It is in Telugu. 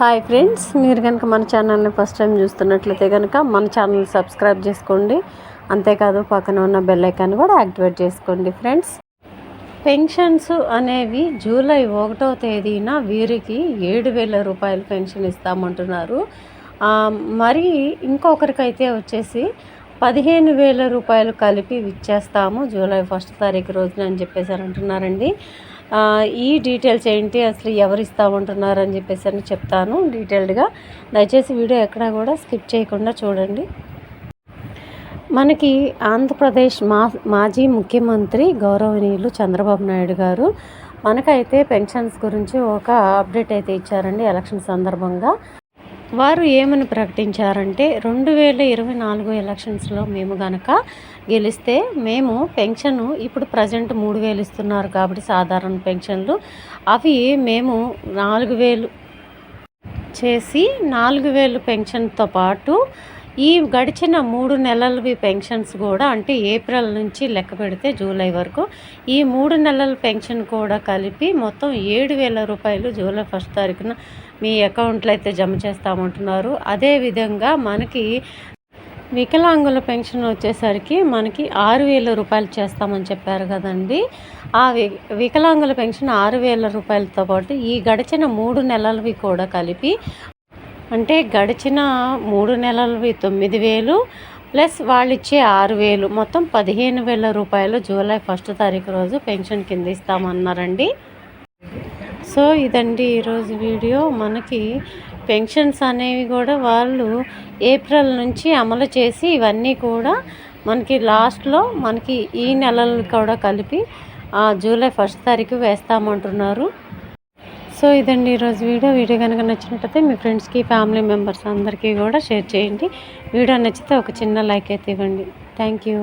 హాయ్ ఫ్రెండ్స్ మీరు కనుక మన ఛానల్ని ఫస్ట్ టైం చూస్తున్నట్లయితే కనుక మన ఛానల్ సబ్స్క్రైబ్ చేసుకోండి. అంతేకాదు పక్కన ఉన్న బెల్ ఐకాన్ కూడా యాక్టివేట్ చేసుకోండి ఫ్రెండ్స్. పెన్షన్స్ అనేవి జూలై ఒకటో తేదీన వీరికి ఏడు వేల రూపాయలు పెన్షన్ ఇస్తామంటున్నారు. మరి ఇంకొకరికైతే వచ్చేసి పదిహేను వేల రూపాయలు కలిపి ఇచ్చేస్తాము జూలై ఫస్ట్ తారీఖు రోజున అని చెప్పేసి అంటున్నారండి. ఈ డీటెయిల్స్ ఏంటి అసలు ఎవరు ఇస్తామంటున్నారు అని చెప్పేసి అని చెప్తాను డీటెయిల్డ్గా. దయచేసి వీడియో ఎక్కడా కూడా స్కిప్ చేయకుండా చూడండి. మనకి ఆంధ్రప్రదేశ్ మా మాజీ ముఖ్యమంత్రి గౌరవనీయులు చంద్రబాబు నాయుడు గారు మనకైతే పెన్షన్స్ గురించి ఒక అప్డేట్ అయితే ఇచ్చారండి ఎలక్షన్ సందర్భంగా. వారు ఏమని ప్రకటించారంటే రెండు వేల ఇరవై నాలుగు ఎలక్షన్స్లో మేము గనక గెలిస్తే మేము పెన్షన్ ఇప్పుడు ప్రజెంట్ మూడు వేలు ఇస్తున్నారు కాబట్టి సాధారణ పెన్షన్లు. అవి మేము నాలుగు వేలు చేసి నాలుగు వేలు పెన్షన్తో పాటు ఈ గడిచిన మూడు నెలలవి పెన్షన్స్ కూడా అంటే ఏప్రిల్ నుంచి లెక్క పెడితే జూలై వరకు ఈ మూడు నెలల పెన్షన్ కూడా కలిపి మొత్తం ఏడు వేల రూపాయలు జూలై ఫస్ట్ తారీఖున మీ అకౌంట్లో అయితే జమ చేస్తామంటున్నారు. అదేవిధంగా మనకి వికలాంగుల పెన్షన్ వచ్చేసరికి మనకి ఆరు వేల రూపాయలు చేస్తామని చెప్పారు కదండి. ఆ వి వికలాంగుల పెన్షన్ ఆరు వేల రూపాయలతో పాటు ఈ గడిచిన మూడు నెలలవి కూడా కలిపి అంటే గడిచిన మూడు నెలలవి తొమ్మిది వేలు ప్లస్ వాళ్ళు ఇచ్చే ఆరు వేలు. మొత్తం పదిహేను వేల రూపాయలు జూలై ఫస్ట్ తారీఖు రోజు పెన్షన్ కింద ఇస్తామన్నారండి. సో ఇదండి ఈరోజు వీడియో. మనకి పెన్షన్స్ అనేవి కూడా వాళ్ళు ఏప్రిల్ నుంచి అమలు చేసి ఇవన్నీ కూడా మనకి లాస్ట్లో మనకి ఈ నెలలు కూడా కలిపి జూలై ఫస్ట్ తారీఖు వేస్తామంటున్నారు. సో ఇదండి ఈరోజు వీడియో. వీడియో కనుక నచ్చినట్టయితే మీ ఫ్రెండ్స్కి ఫ్యామిలీ మెంబర్స్ అందరికీ కూడా షేర్ చేయండి. వీడియో నచ్చితే ఒక చిన్న లైక్ అయితే ఇవ్వండి. Thank you.